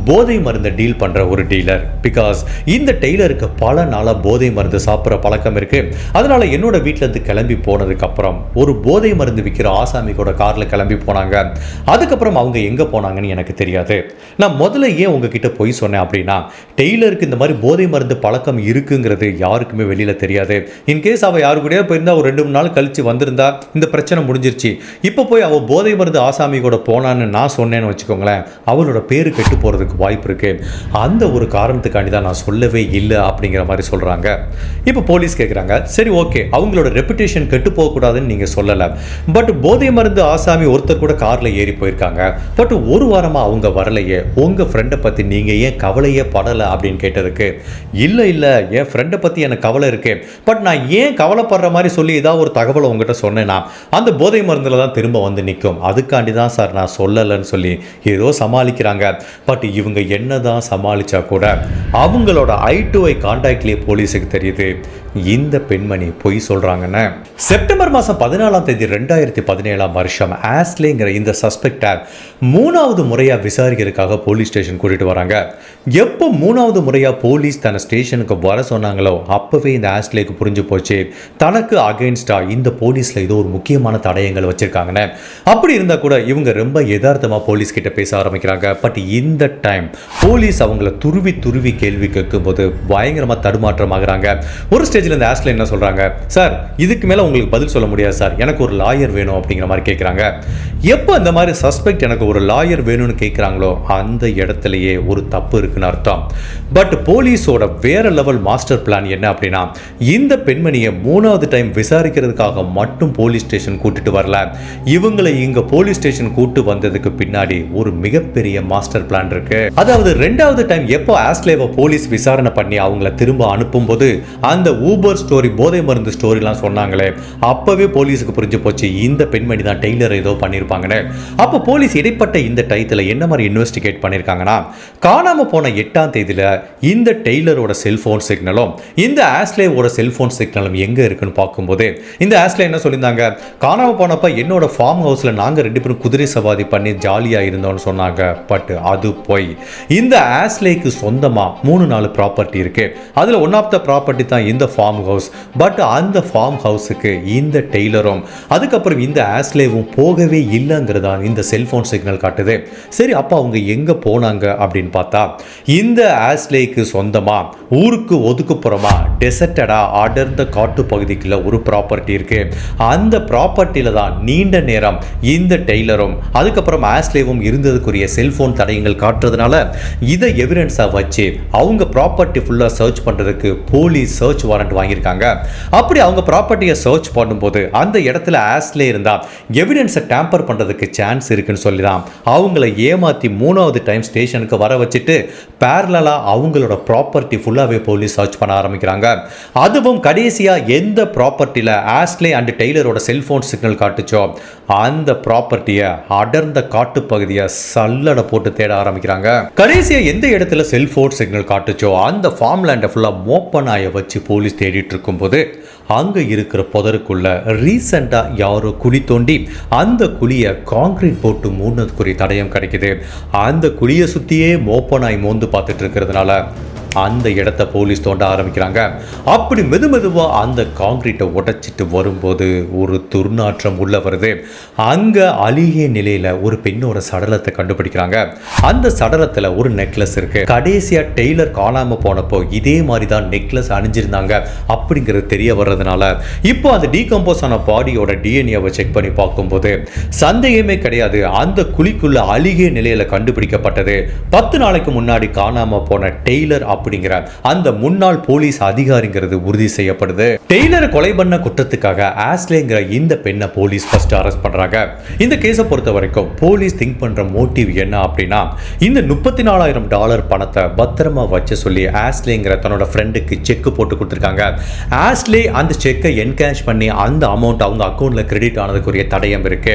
போதை மருந்தை டீல் பண்ணுற ஒரு டீலர் பிகாஸ் இந்த டெய்லருக்கு பல நாளாக போதை மருந்து சாப்பிட்ற பழக்கம் இருக்குது அதனால் என்னோட வீட்டிலேருந்து கிளம்பி போனதுக்கப்புறம் ஒரு போதை மருந்து விற்கிற ஆசாமி கூட காரில் கிளம்பி போனாங்க. அதுக்கப்புறம் அவங்க எங்கே போனாங்கன்னு எனக்கு தெரியாது. நான் முதல்ல ஏன் உங்ககிட்ட பொய் சொன்னேன் அப்படின்னா டெய்லருக்கு இந்த மாதிரி போதை மருந்து பழக்கம் இருக்குங்கிறது யாருக்குமே வெளியில் தெரியாது. இன்கேஸ் அவள் யாரு கூடயோ போயிருந்தா ஒரு ரெண்டு மூணு நாள் கழிச்சு வந்திருந்தா இந்த பிரச்சனை முடிஞ்சிருச்சு. போயிடுச்சு இப்போ போய் அவள் போதை மருந்து ஆசாமி கூட போனான்னு நான் சொன்னேன்னு வச்சுக்கோங்களேன் அவளோட பேர் கெட்டு போகிறதுக்கு வாய்ப்பு இருக்குது அந்த ஒரு காரணத்துக்காண்டி தான் நான் சொல்லவே இல்லை அப்படிங்கிற மாதிரி சொல்கிறாங்க இப்போ போலீஸ் கேட்குறாங்க சரி ஓகே அவங்களோட ரெப்புடேஷன் கெட்டு போகக்கூடாதுன்னு நீங்கள் சொல்லலை. பட் போதை மருந்து ஆசாமி ஒருத்தர் கூட காரில் ஏறி போயிருக்காங்க. பட் ஒரு வாரமாக அவங்க வரலையே உங்கள் ஃப்ரெண்டை பற்றி நீங்கள் ஏன் கவலையே படலை அப்படின்னு கேட்டதுக்கு இல்லை இல்லை என் ஃப்ரெண்டை பற்றி எனக்கு கவலை இருக்குது பட் நான் ஏன் கவலைப்படுற மாதிரி சொல்லி ஏதாவது ஒரு தகவலை உங்ககிட்ட சொன்னேன்னா அந்த போதை மருந்தில் தான் திரும்ப வந்து நிற்கும் அதுக்காண்டி தான் சார் நான் சொல்லலைன்னு சொல்லி ஏதோ சமாளிக்கிறாங்க. பட் இவங்க என்ன தான் சமாளித்தா கூட அவங்களோட ஐ டு ஐ கான்டாக்ட்லேயே போலீஸுக்கு தெரியுது. இந்த பெண்மணி பொய் சொல்கிறாங்கன்னு செப்டம்பர் மாதம் பதினாலாம் தேதி ரெண்டாயிரத்தி பதினேழாம் வருஷம் ஆஸ்லேங்கிற இந்த சஸ்பெக்டை மூணாவது முறையாக விசாரிக்கிறதுக்காக போலீஸ் ஸ்டேஷன் கூட்டிகிட்டு வராங்க. எப்போ மூணாவது முறையாக போலீஸ் தன்னை ஸ்டேஷனுக்கு வர சொன்னாங்களோ அப்போவே இந்த ஆஸ்லேக்கு புரிஞ்சு போச்சு. தனக்கு அகெயின்ஸ்டாக இந்த போலீஸில் ஏதோ ஒரு முக்கியமான தடயங்கள் வச்சுருக்காங்கன்னு. அப்படி இருந்தால் கூட இவங்க ரொம்ப யதார்த்தமாக போலீஸ் கிட்ட பேச ஆரம்பிக்கிறாங்க. பட் இந்த டைம் போலீஸ் அவங்கள துருவி துருவி கேள்வி கேட்கும்போது பயங்கரமாக தடுமாற்றமாகறாங்க ஒரு ஸ்டேஜில் இந்த ஆஸ்டில் என்ன சொல்கிறாங்க சார் இதுக்கு மேலே உங்களுக்கு பதில் சொல்ல முடியாது சார். எனக்கு ஒரு லாயர் வேணும் அப்படிங்கிற மாதிரி கேட்குறாங்க. எப்போ இந்த மாதிரி சஸ்பெக்ட் எனக்கு ஒரு லாயர் வேணும்னு கேட்குறாங்களோ அந்த இடத்துலையே ஒரு தப்பு இருக்குன்னு அர்த்தம். பட் போலீஸோட வேற லெவல் மாஸ்டர் பிளான் என்ன அப்படின்னா இந்த பெண்மணியை மூணாவது டைம் விசாரிக்கிறதுக்காக மட்டும் போலீஸ் ஸ்டேஷன் கூட்டிட்டு வரல இவங்களை இங்க போலீஸ் ஸ்டேஷன் கூட்டு வந்ததுக்கு பின்னாடி ஒரு மிகப்பெரிய மாஸ்டர் பிளான் இருக்கு. அதாவது ரெண்டாவது டைம் எப்போ ஆஸ்லேவை போலீஸ் விசாரணை பண்ணி அவங்கள திரும்ப அனுப்பும்போது அந்த ஊபர் ஸ்டோரி போதை மருந்து ஸ்டோரிலாம் சொன்னாங்களே. அப்பவே போலீஸுக்கு புரிஞ்சு போச்சு இந்த பெண்மணி தான் டெய்லர் ஏதோ பண்ணியிருப்பாங்கன்னு அப்போ போலீஸ் இடைப்பட்ட இந்த டயத்தில் என்ன மாதிரி இன்வெஸ்டிகேட் பண்ணியிருக்காங்கன்னா காணாம போன எட்டாம் தேதியில இந்த டெய்லரோட செல்போன் சிக்னலும் இந்த ஆஸ்லேவோட செல்போன் சிக்னலும் எங்க இருக்குன்னு பார்க்கும்போது இந்த ஆஸ்லே என்ன சொல்லியிருந்தாங்க? காணாம போனப்போ என்னோட ஃபார்ம் ஹவுஸ்ல நாங்கள் ரெண்டு பேரும் குதிரை சவாரி பண்ணி ஜாலியாக இருந்தோம்னு சொன்னாங்க. பட் அது போய் இந்த ஆஸ்லேக்கு சொந்தமா மூணு நாலு ப்ராப்பர்ட்டி இருக்கு. அதில் ஒன் ஆஃப் த ப்ராப்பர்ட்டி தான் இந்த ஃபார்ம் ஹவுஸ் பட் அந்த ஃபார்ம் ஹவுஸுக்கு இந்த டெய்லரும் அதுக்கப்புறம் இந்த ஆஸ்லேவும் போகவே இல்லைங்கிறதா இந்த செல்ஃபோன் சிக்னல் காட்டுது. சரி அப்போ அவங்க எங்கே போனாங்க அப்படின்னு பார்த்தா இந்த ஆஸ்லேக்கு சொந்தமா ஊருக்கு ஒதுக்குப்புறமா டெசர்டடா அடர்ந்த காட்டு பகுதிக்குள்ள ஒரு ப்ராப்பர்ட்டி இருக்கு. அந்த ப்ராப்பர்ட்டியில தான் நீண்ட நேரம் இந்த டெய்லரும். அதுக்கப்புறம் ஆஸ்லேவும் இருந்ததுக்குரிய செல்போன் தடயங்கள் காட்டுறதுனால இதை எவிடன்ஸாக வச்சு அவங்க ப்ராப்பர்ட்டி ஃபுல்லாக சர்ச் பண்ணுறதுக்கு போலீஸ் சர்ச் வாரண்ட் வாங்கியிருக்காங்க. அப்படி அவங்க ப்ராப்பர்ட்டியை சர்ச் பண்ணும்போது அந்த இடத்துல ஆஸ்லே இருந்தா எவிடன்ஸை டேம்பர் பண்ணுறதுக்கு சான்ஸ் இருக்குன்னு சொல்லி தான் அவங்கள ஏமாற்றி மூணாவது டைம் ஸ்டேஷனுக்கு வர வச்சுட்டு பேரலாக அவங்களோட ப்ராப்பர்ட்டி ஃபுல்லாகவே போலீஸ் சர்ச் பண்ண ஆரம்பிக்கிறாங்க. அதுவும் கடைசியாக எந்த ப்ராப்பர்ட்டியில் ஆஸ்லே அண்ட் டெய்லரோட செல்ஃபோன் சிக்னல் காட்டுச்சோ? அந்த ப்ராப்பர்ட்டியை அடர்ந்த காட்டு பகுதியை சல்லடை போட்டு தேட ஆரம்பிக்கிறாங்க. கடைசியாக எந்த இடத்துல செல்ஃபோன் சிக்னல் காட்டுச்சோ அந்த ஃபார்ம் லேண்டை ஃபுல்லாக மோப்பனாயை வச்சு போலீஸ் தேடிட்டு இருக்கும்போது அங்கே இருக்கிற புதருக்குள்ள ரீசெண்டாக யாரோ குழி தோண்டி அந்த குழியை காங்கிரீட் போட்டு மூடினதுக்குரிய தடயம் கிடைக்குது. அந்த குழியை சுற்றியே மோப்பனாய் மோந்து பார்த்துட்டு இருக்கிறதுனால அந்த இடத்த போலீஸ் தோண்ட ஆரம்பிக்கிறாங்க. அப்படி மெது மெதுவாக அந்த காங்கிரீட்டை உடைச்சிட்டு வரும்போது ஒரு துர்நாற்றம் உள்ள வருது. அங்கே அழுகிய நிலையில் ஒரு பெண்ணோட சடலத்தை கண்டுபிடிக்கிறாங்க. அந்த சடலத்தில் ஒரு நெக்லஸ் இருக்கு. கடைசியாக டெய்லர் காணாமல் போனப்போ இதே மாதிரி தான் நெக்லஸ் அணிஞ்சிருந்தாங்க அப்படிங்கிறது தெரிய வர்றதுனால இப்போ அந்த டீகம்போஸ் ஆன பாடியோட டிஎன்ஏவை செக் பண்ணி பார்க்கும்போது சந்தேகமே கிடையாது. அந்த குழிக்குள்ள அழுகிய நிலையில் கண்டுபிடிக்கப்பட்டது. பத்து நாளைக்கு முன்னாடி காணாமல் போன டெய்லர் அப்படிங்கிற அந்த முன்னாள் போலீஸ் அதிகாரிங்கிறது உறுதி செய்யப்படுது. டெய்லரை கொலை பண்ண குற்றத்துக்காக ஆஸ்லேங்கிற இந்த பெண்ணை போலீஸ் ஃபர்ஸ்ட் அரெஸ்ட் பண்றாங்க. இந்த கேஸை பொறுத்த வரைக்கும் போலீஸ் திங்க் பண்ற மோட்டிவ் என்ன அப்படின்னா இந்த முப்பத்தி நாலாயிரம் டாலர் பணத்தை பத்திரமா வச்சு சொல்லி ஆஸ்லேங்கிற தன்னோட ஃப்ரெண்டுக்கு செக் போட்டு கொடுத்துருக்காங்க. ஆஸ்லே அந்த செக்கை என்கேஷ் பண்ணி அந்த அமௌண்ட் அவங்க அக்கௌண்ட்ல கிரெடிட் ஆனதுக்குரிய தடயம் இருக்கு.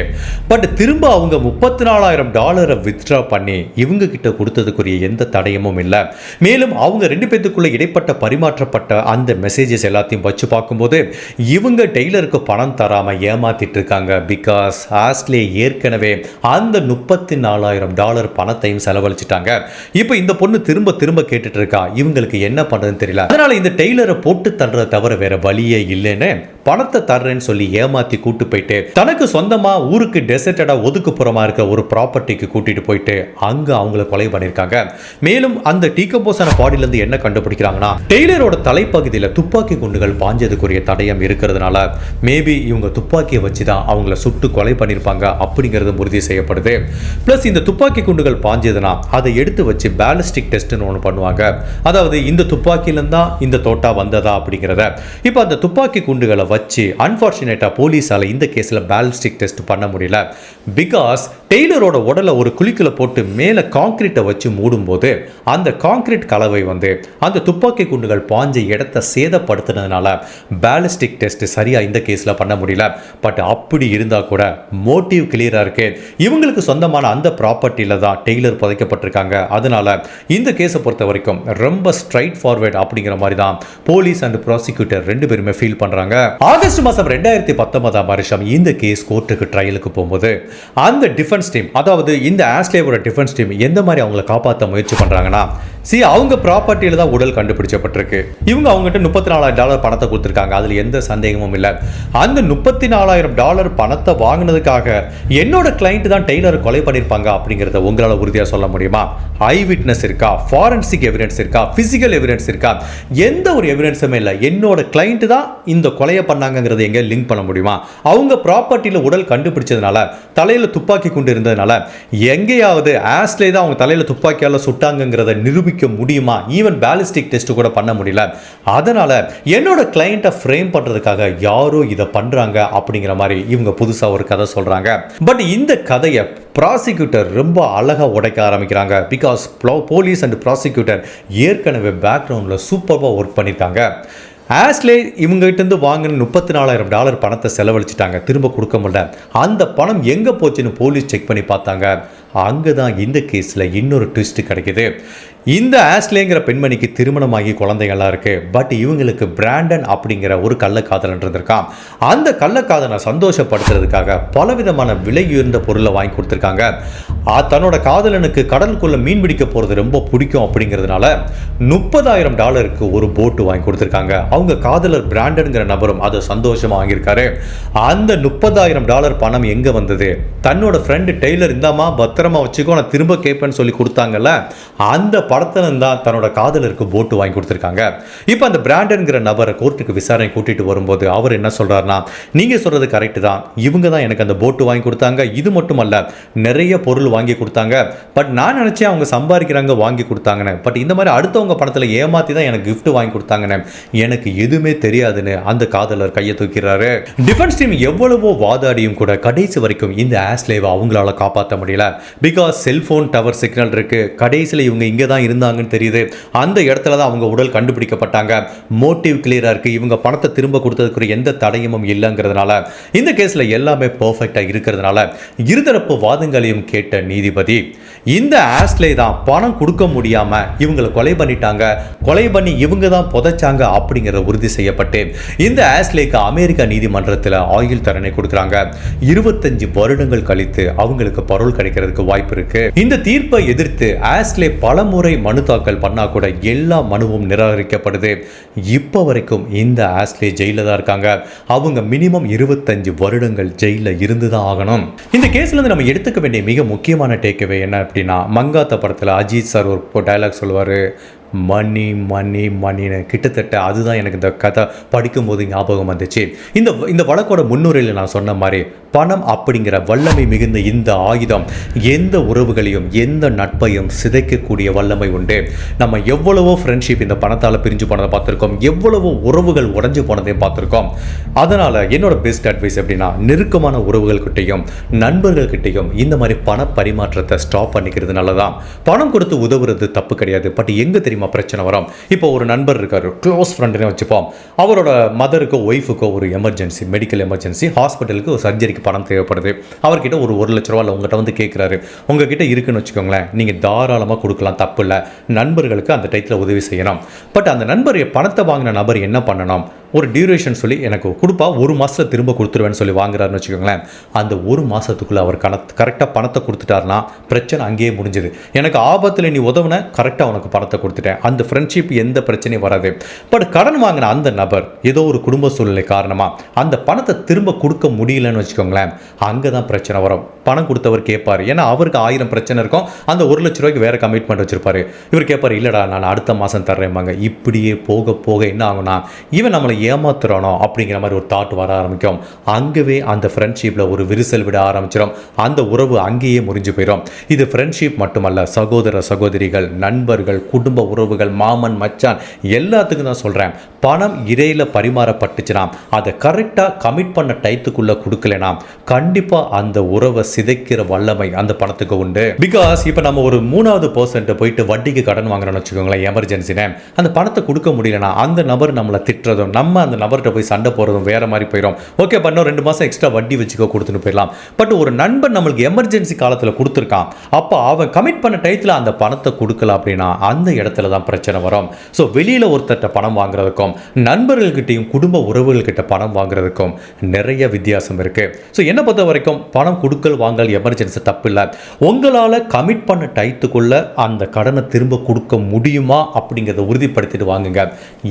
பட் திரும்ப அவங்க முப்பத்தி நாலாயிரம் டாலரை வித்ட்ரா பண்ணி இவங்க கிட்ட கொடுத்ததுக்குரிய எந்த தடயமும் இல்லை. மேலும் அவங்க ரெண்டு பேத்துக்குள்ள இடைப்பட்ட பரிமாற்றப்பட்ட அந்த மெசேஜஸ் எல்லாத்தையும் வச்சு பார்க்கும்போது இவங்க டெய்லருக்கு பணம் தராமல் ஏமாத்திட்டு இருக்காங்க பிகாஸ் ஆஸ்ட்லே ஏற்கனவே அந்த முப்பத்தி நாலாயிரம் டாலர் பணத்தையும் செலவழிச்சிட்டாங்க. இப்போ இந்த பொண்ணு திரும்ப திரும்ப கேட்டுட்டு இருக்கா. இவங்களுக்கு என்ன பண்றதுன்னு தெரியல. அதனால இந்த டெய்லரை போட்டு தள்ளுறத தவிர வேற வழியே இல்லைன்னு பணத்தை தர்றேன்னு சொல்லி ஏமாத்தி கூட்டு போயிட்டு தனக்கு சொந்தமா ஊருக்கு டெசர்டடா ஒதுக்குப்புறமா இருக்க ஒரு ப்ராப்பர்ட்டிக்கு கூட்டிட்டு போயிட்டு அங்க அவங்கள கொலை பண்ணிருக்காங்க. மேலும் அந்த டீகம்போஸான பாடியில இருந்து என்ன கண்டுபிடிக்கிறாங்கன்னா டெய்லரோட தலைப்பகுதியில் துப்பாக்கி குண்டுகள் பாஞ்சதுக்குரிய தடயம் இருக்கிறதுனால மேபி இவங்க துப்பாக்கியை வச்சு தான் அவங்கள சுட்டு கொலை பண்ணியிருப்பாங்க அப்படிங்கிறது உறுதி செய்யப்படுது. ப்ளஸ் இந்த துப்பாக்கி குண்டுகள் பாஞ்சதுன்னா அதை எடுத்து வச்சு பேலிஸ்டிக் டெஸ்ட்னு ஒன்று பண்ணுவாங்க. அதாவது இந்த துப்பாக்கியிலேருந்து தான் இந்த தோட்டா வந்ததா அப்படிங்கிறத. இப்போ அந்த துப்பாக்கி குண்டுகளை வச்சு அன்ஃபார்ச்சுனேட்டாக போலீஸால் இந்த கேஸில் பேலிஸ்டிக் டெஸ்ட் பண்ண முடியல. பிகாஸ் டெய்லரோட உடலை ஒரு குழிக்குள்ள போட்டு மேலே காங்கிரீட்டை வச்சு மூடும்போது அந்த காங்கிரீட் கலவை வந்து அந்த துப்பாக்கி குண்டுகள் பாஞ்ச இடத்த சேதப்படுத்தினதுனால பேலிஸ்டிக் டெஸ்ட் சரியாக இந்த கேஸில் பண்ண முடியல. பட் அப்படி இருந்தால் கூட மோட்டிவ் கிளியராக இருக்குது இவங்களுக்கு சொந்தமான அந்த ப்ராப்பர்ட்டியில் தான் டெய்லர் புதைக்கப்பட்டிருக்காங்க. அதனால இந்த கேஸை பொறுத்த வரைக்கும் ரொம்ப ஸ்ட்ரைட் ஃபார்வேர்டு அப்படிங்கிற மாதிரி தான் போலீஸ் அண்ட் ப்ராசிக்யூட்டர் ரெண்டு பேருமே ஃபீல் பண்ணுறாங்க ஆகஸ்ட் மாதம் ரெண்டாயிரத்தி பத்தொன்பதாம் வருஷம் இந்த கேஸ் கோர்ட்டுக்கு ட்ரையலுக்கு போகும்போது அந்த டிஃபென்ஸ் டீம் அதாவது இந்த ஆஸ்லேவோட டிஃபென்ஸ் டீம் எந்த மாதிரி அவங்கள காப்பாற்ற முயற்சி பண்ணுறாங்கன்னா சி அவங்க ப்ராப்பர்ட்டியில் தான் உடல் கண்டுபிடிச்சப்பட்டிருக்கு இவங்க அவங்ககிட்ட முப்பத்தி நாலாயிரம் டாலர் பணத்தை கொடுத்துருக்காங்க. அதில் எந்த சந்தேகமும் இல்லை. அந்த முப்பத்தி நாலாயிரம் டாலர் பணத்தை வாங்கினதுக்காக என்னோட கிளைண்ட் தான் டெய்லரை கொலை பண்ணியிருப்பாங்க அப்படிங்கிறத உங்களால் உறுதியாக சொல்ல முடியுமா? ஐ விட்னஸ் இருக்கா? ஃபாரன்சிக் எவிடன்ஸ் இருக்கா? ஃபிசிக்கல் எவிடன்ஸ் இருக்கா? எந்த ஒரு எவிடன்ஸுமே இல்லை. என்னோட கிளைண்ட் தான் இந்த கொலையை பண்ணாங்கிறது எங்கே லிங்க் பண்ண முடியுமா? அவங்க ப்ராப்பர்ட்டியில் உடல் கண்டுபிடிச்சதுனால தலையில் துப்பாக்கி கொண்டு இருந்ததுனால எங்கேயாவது ஆஸ்லே தான் அவங்க தலையில் துப்பாக்கியால் சுட்டாங்கங்கிறத நிரூபிக்க முடியுமா? ஈவன் பேலிஸ்டிக் டெஸ்ட் கூட பண்ண முடியல. அதனால் என்னோட கிளைண்ட்டை ஃப்ரேம் பண்ணுறதுக்காக யாரோ இதை பண்ணுறாங்க அப்படிங்கிற மாதிரி இவங்க புதுசாக ஒரு கதை சொல்கிறாங்க பட் இந்த கதையை ப்ராசிக்யூட்டர் ரொம்ப அழகாக உடைக்க ஆரம்பிக்கிறாங்க. பிகாஸ் போலீஸ் அண்ட் ப்ராசிக்யூட்டர் ஏற்கனவே பேக்ரவுண்டில் சூப்பராக ஒர்க் பண்ணியிருக்காங்க ஆஸ்லே இவங்ககிட்டருந்து வாங்கின முப்பத்தி நாலாயிரம் டாலர் பணத்தை செலவழிச்சிட்டாங்க. திரும்ப கொடுக்க முடியல. அந்த பணம் எங்கே போச்சுன்னு போலீஸ் செக் பண்ணி பார்த்தாங்க. அங்கே தான் இந்த கேஸில் இன்னொரு ட்விஸ்ட் கிடைக்கிது. இந்த ஆஸ்லேங்கிற பெண்மணிக்கு திருமணமாகி குழந்தைகள்லாம் இருக்கு. பட் இவங்களுக்கு பிராண்டன் அப்படிங்கிற ஒரு கள்ளக்காதலன் இருந்திருக்கான் அந்த கள்ளக்காதலை சந்தோஷப்படுத்துறதுக்காக பலவிதமான விலை உயர்ந்த பொருளை வாங்கி கொடுத்துருக்காங்க. தன்னோட காதலனுக்கு கடலுக்குள்ள மீன் பிடிக்க போகிறது ரொம்ப பிடிக்கும் அப்படிங்கிறதுனால முப்பதாயிரம் டாலருக்கு ஒரு போட்டு வாங்கி கொடுத்துருக்காங்க. அவங்க காதலர் பிராண்டனுங்கிற நபரும் அதை சந்தோஷமாக வாங்கியிருக்காரு. அந்த முப்பதாயிரம் டாலர் பணம் எங்கே வந்தது? தன்னோட ஃப்ரெண்டு டெய்லர் இந்தாமா பத்திரமா வச்சுக்கோ நான் திரும்ப கேட்பேன்னு சொல்லி கொடுத்தாங்கல்ல. அந்த படத்துல தான் தன்னோட காதலருக்கு போட்டு வாங்கி கொடுத்துருக்காங்க. இப்போ அந்த பிராண்டன்கிற நபரை கோர்ட்டுக்கு விசாரணை கூட்டிட்டு வரும்போது அவர் என்ன சொல்றாருன்னா நீங்க சொல்றது கரெக்ட் தான். இவங்க தான் எனக்கு அந்த போட்டு வாங்கி கொடுத்தாங்க. இது மட்டும் அல்ல நிறைய பொருள் வாங்கி கொடுத்தாங்க. பட் நான் நினச்சேன் அவங்க சம்பாதிக்கிறாங்க வாங்கி கொடுத்தாங்கன்னு. பட் இந்த மாதிரி அடுத்தவங்க பணத்தில் ஏமாற்றி தான் எனக்கு கிஃப்ட் வாங்கி கொடுத்தாங்கன்னு. எனக்கு எதுவுமே தெரியாதுன்னு அந்த காதலர் கையை தூக்கிறாரு. டிஃபென்ஸ் டீம் எவ்வளவோ வாதாடியும் கூட கடைசி வரைக்கும் இந்த ஆஸ்லேவை அவங்களால காப்பாற்ற முடியல. பிகாஸ் செல்ஃபோன் டவர் சிக்னல் இருக்குது கடைசியில் இவங்க இங்கே தான் இருந்தாங்கன்னு தெரியுது. அந்த இடத்துல தான் அவங்க உடல் கண்டுபிடிக்கப்பட்டாங்க. மோட்டிவ் கிளியராக இருக்கு. இவங்க பணத்தை திரும்ப கொடுத்ததுக்கு எந்த தடயமும் இல்லைங்கிறதுனால இந்த கேஸ்ல எல்லாமே பர்ஃபெக்டாக இருக்கிறதுனால இருதரப்பு வாதங்களையும் கேட்ட நீதிபதி இந்த ஆஸ்லே தான் பணம் கொடுக்க முடியாம இவங்களை கொலை பண்ணிட்டாங்க. கொலை பண்ணி இவங்க தான் புதைச்சாங்க அப்படிங்கிறத உறுதி செய்யப்பட்டு இந்த ஆஸ்லேக்கு அமெரிக்கா நீதிமன்றத்தில் ஆயுள் தண்டனை கொடுக்குறாங்க. இருபத்தஞ்சு வருடங்கள் கழித்து அவங்களுக்கு பரோல் கிடைக்கிறதுக்கு வாய்ப்பு இருக்கு. இந்த தீர்ப்பை எதிர்த்து ஆஸ்லே பலமுறை மனு தாக்கல் பண்ணா கூட எல்லா மனுவும் நிராகரிக்கப்படுது. இப்போ வரைக்கும் இந்த ஆஸ்லே ஜெயிலில் தான் இருக்காங்க. அவங்க மினிமம் இருபத்தஞ்சு வருடங்கள் ஜெயிலில் இருந்து தான் ஆகணும். இந்த கேஸ்ல இருந்து நம்ம எடுத்துக்க வேண்டிய மிக முக்கியமான டேக்அவே என்ன அப்படின்னா மங்காத்த படத்தில் அஜித் சார் ஒரு டைலாக் சொல்லுவார். மணி மணி மணின்னு கிட்டத்தட்ட அதுதான் எனக்கு இந்த கதை படிக்கும்போது ஞாபகம் வந்துச்சு. இந்த இந்த வழக்கோட முன்னுரையில் நான் சொன்ன மாதிரி பணம் அப்படிங்கிற வல்லமை மிகுந்த இந்த ஆயுதம் எந்த உறவுகளையும் எந்த நட்பையும் சிதைக்கக்கூடிய வல்லமை உண்டு. நம்ம எவ்வளவோ ஃப்ரெண்ட்ஷிப் இந்த பணத்தால் பிரிஞ்சு போனதை பார்த்துருக்கோம். எவ்வளவோ உறவுகள் உடஞ்சு போனதையும் பார்த்துருக்கோம். அதனால் என்னோட பெஸ்ட் அட்வைஸ் எப்படின்னா நெருக்கமான உறவுகள்கிட்டையும் நண்பர்கள்கிட்டையும் இந்த மாதிரி பண பரிமாற்றத்தை ஸ்டாப் பண்ணிக்கிறது நல்லதான் பணம் கொடுத்து உதவுறது தப்பு கிடையாது. பட் எங்கே தெரியும்? பிரச்சனை வரும். இப்போ ஒரு நண்பர் இருக்கார் க்ளோஸ் ஃப்ரெண்டுனே வச்சுப்போம். அவரோட மதருக்கோ ஒய்ஃபுக்கோ ஒரு எமர்ஜென்சி மெடிக்கல் எமர்ஜென்சி ஹாஸ்பிட்டலுக்கு ஒரு சர்ஜரிக்கு பணம் தேவைப்படுது. அவர்கிட்ட ஒரு ஒரு லட்ச ரூபா இல்லை உங்கள்கிட்ட வந்து கேட்குறாரு உங்ககிட்ட இருக்குன்னு வச்சுக்கோங்களேன் நீங்கள் தாராளமாக கொடுக்கலாம் தப்பு இல்லை. நண்பர்களுக்கு அந்த டைத்தில் உதவி செய்யணும். பட் அந்த நண்பர் பணத்தை வாங்கின நபர் என்ன பண்ணணும்? ஒரு டியூரேஷன் சொல்லி எனக்கு கொடுப்பா ஒரு மாதத்தில் திரும்ப கொடுத்துருவேன்னு சொல்லி வாங்குறாருன்னு வச்சுக்கோங்களேன். அந்த ஒரு மாதத்துக்குள்ளே அவர் கணத் கரெக்டாக பணத்தை கொடுத்துட்டாருன்னா பிரச்சனை அங்கேயே முடிஞ்சுது. எனக்கு ஆபத்தில் நீ உதவுன கரெக்டாக உனக்கு பணத்தை கொடுத்துட்டேன். அந்த ஃப்ரெண்ட்ஷிப் எந்த பிரச்சனையும் வராது. பட் கடன் வாங்கின அந்த நபர் ஏதோ ஒரு குடும்ப சூழ்நிலை காரணமாக அந்த பணத்தை திரும்ப கொடுக்க முடியலன்னு வச்சுக்கோங்களேன் அங்கே தான் பிரச்சனை வரும். பணம் கொடுத்தவர் கேட்பார் ஏன்னா அவருக்கு ஆயிரம் பிரச்சனை இருக்கும். அந்த ஒரு லட்ச ரூபாய்க்கு வேறு கமிட்மெண்ட் வச்சுருப்பாரு. இவர் கேட்பார் இல்லைடா நான் அடுத்த மாதம் தர்றேன்பாங்க இப்படியே போக போக என்ன ஆகும்னா இவன் நம்மளை ஏமாத்துறானோ அப்படிங்கிற மாதிரி ஒரு தாட் வர ஆரம்பிக்கும். அங்கவே அந்த ஃப்ரெண்ட்ஷிப்பில் ஒரு விரிசல் விட ஆரம்பிச்சிடும் அந்த உறவு அங்கேயே முறிஞ்சு போயிடும் இது ஃப்ரெண்ட்ஷிப் மட்டுமல்ல சகோதர சகோதரிகள் நண்பர்கள் குடும்ப உறவுகள் மாமன் மச்சான் எல்லாத்துக்கும் தான் சொல்கிறேன் பணம் இடையில பரிமாறப்பட்டுச்சுன்னா அதை கரெக்டாக கமிட் பண்ண டயத்துக்குள்ளே கொடுக்கலனா கண்டிப்பாக அந்த உறவை சிதைக்கிற வல்லமை அந்த பணத்துக்கு உண்டு. பிகாஸ் இப்போ நம்ம ஒரு மூணாவது பர்சன்ட் போயிட்டு வட்டிக்கு கடன் வாங்குறோம்னு வச்சுக்கோங்களேன் எமர்ஜென்சினே அந்த பணத்தை கொடுக்க முடியலனா அந்த நபர் நம்மளை திட்டுறதும் நம்ம நம்ம அந்த நபர்கிட்ட போய் சண்டை போகிறதும் வேறு மாதிரி போயிடும் ஓகே பண்ணோம் ரெண்டு மாதம் எக்ஸ்ட்ரா வட்டி வச்சுக்கோ கொடுத்துட்டு போயிடலாம். பட் ஒரு நண்பன் நம்மளுக்கு எமர்ஜென்சி காலத்தில் கொடுத்துருக்கான். அப்போ அவன் கமிட் பண்ண டயத்தில் அந்த பணத்தை கொடுக்கல அப்படின்னா அந்த இடத்துல தான் பிரச்சனை வரும். ஸோ வெளியில் ஒருத்தர்கிட்ட பணம் வாங்குறதுக்கும் நண்பர்கள்கிட்டையும் குடும்ப உறவுகள்கிட்ட பணம் வாங்குறதுக்கும் நிறைய வித்தியாசம் இருக்குது ஸோ என்னை பொறுத்த வரைக்கும் பணம் கொடுக்கல் வாங்கல் எமர்ஜென்சி தப்பு இல்லை. உங்களால் கமிட் பண்ண டயத்துக்குள்ள அந்த கடனை திரும்ப கொடுக்க முடியுமா அப்படிங்கிறத உறுதிப்படுத்திட்டு வாங்குங்க.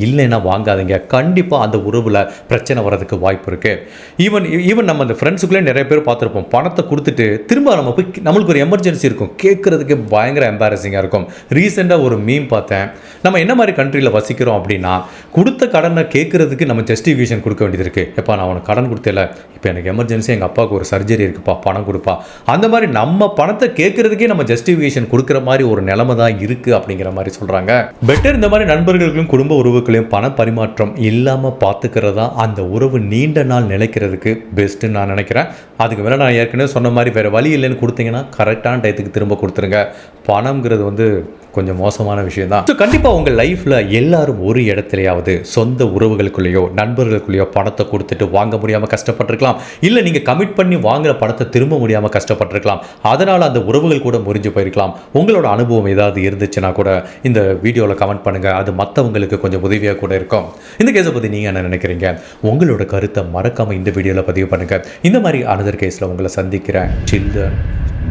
இல்லைன்னா வாங்காதீங்க. கண்டிப்பாக கண்டிப்பாக அந்த உறவில் பிரச்சனை வரதுக்கு வாய்ப்பு இருக்குது ஈவன் ஈவன் நம்ம அந்த ஃப்ரெண்ட்ஸுக்குள்ளே நிறைய பேர் பார்த்துருப்போம். பணத்தை கொடுத்துட்டு திரும்ப நம்ம போய் நம்மளுக்கு ஒரு எமர்ஜென்சி இருக்கும். கேட்குறதுக்கு பயங்கர எம்பாரசிங்காக இருக்கும். ரீசெண்டாக ஒரு மீம் பார்த்தேன். நம்ம என்ன மாதிரி கண்ட்ரியில் வசிக்கிறோம் அப்படின்னா கொடுத்த கடனை கேட்குறதுக்கு நம்ம ஜஸ்டிஃபிகேஷன் கொடுக்க வேண்டியது இருக்குது எப்பா நான் உனக்கு கடன் கொடுத்தல. இப்போ எனக்கு எமர்ஜென்சி எங்கள் அப்பாவுக்கு ஒரு சர்ஜரி இருக்குப்பா பணம் கொடுப்பா. அந்த மாதிரி நம்ம பணத்தை கேட்குறதுக்கே நம்ம ஜஸ்டிஃபிகேஷன் கொடுக்குற மாதிரி ஒரு நிலைமை தான் இருக்குது அப்படிங்கிற மாதிரி சொல்கிறாங்க பெட்டர் இந்த மாதிரி நண்பர்களுக்கும் குடும்ப உறவுகளையும் பண பரிமாற்றம் இல்லாமல் பார்த்துக்கிறதா? அந்த உறவு நீண்ட நாள் நிலைக்கிறதுக்கு பெஸ்ட்டுன்னு நான் நினைக்கிறேன். அதுக்கு மேலே நான் ஏற்கனவே சொன்ன மாதிரி வேறு வழி இல்லைன்னு கொடுத்தீங்கன்னா கரெக்டான டயத்துக்கு திரும்ப கொடுத்துருங்க. பணம்ங்கிறது வந்து கொஞ்சம் மோசமான விஷயம் தான் ஸோ கண்டிப்பாக உங்கள் லைஃப்பில் எல்லாரும் ஒரு இடத்துலையாவது சொந்த உறவுகளுக்குள்ளேயோ நண்பர்களுக்குள்ளேயோ பணத்தை கொடுத்துட்டு வாங்க முடியாமல் கஷ்டப்பட்டிருக்கலாம். இல்லை நீங்கள் கமிட் பண்ணி வாங்குகிற பணத்தை திரும்ப முடியாமல் கஷ்டப்பட்டிருக்கலாம். அதனால் அந்த உறவுகள் கூட முறிஞ்சு போயிருக்கலாம். உங்களோட அனுபவம் ஏதாவது இருந்துச்சுன்னா கூட இந்த வீடியோவில் கமெண்ட் பண்ணுங்கள் அது மற்றவங்களுக்கு கொஞ்சம் உதவியாக கூட இருக்கும். இந்த கேஸை பற்றி நீங்கள் என்ன நினைக்கிறீங்க? உங்களோட கருத்தை மறக்காமல் இந்த வீடியோவில் பதிவு பண்ணுங்கள் இந்த மாதிரி அனதர் கேஸில் உங்களை சந்திக்கிறேன். சில்ட்ரன்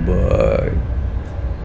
பாய்